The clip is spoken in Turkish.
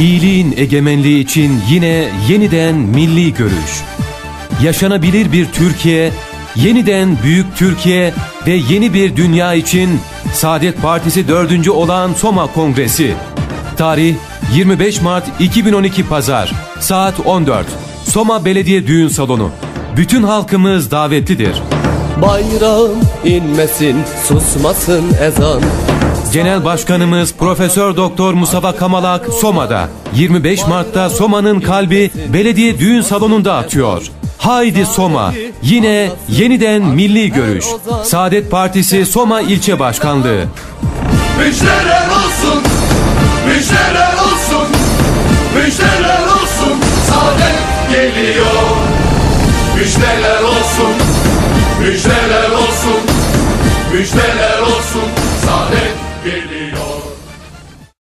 İyiliğin egemenliği için yine yeniden milli görüş. Yaşanabilir bir Türkiye, yeniden büyük Türkiye ve yeni bir dünya için Saadet Partisi 4. olan Soma Kongresi. Tarih 25 Mart 2012 Pazar saat 14. Soma Belediye Düğün Salonu. Bütün halkımız davetlidir. Bayrağım inmesin, susmasın ezan. Genel Başkanımız Profesör Doktor Mustafa Kamalak Soma'da. 25 Mart'ta Soma'nın kalbi belediye düğün salonunda atıyor. Haydi Soma. Yine yeniden milli görüş. Saadet Partisi Soma İlçe Başkanlığı. Müjdeler olsun, müjdeler olsun, müjdeler olsun, saadet geliyor. Müjdeler Müjdeler olsun saadet gelir.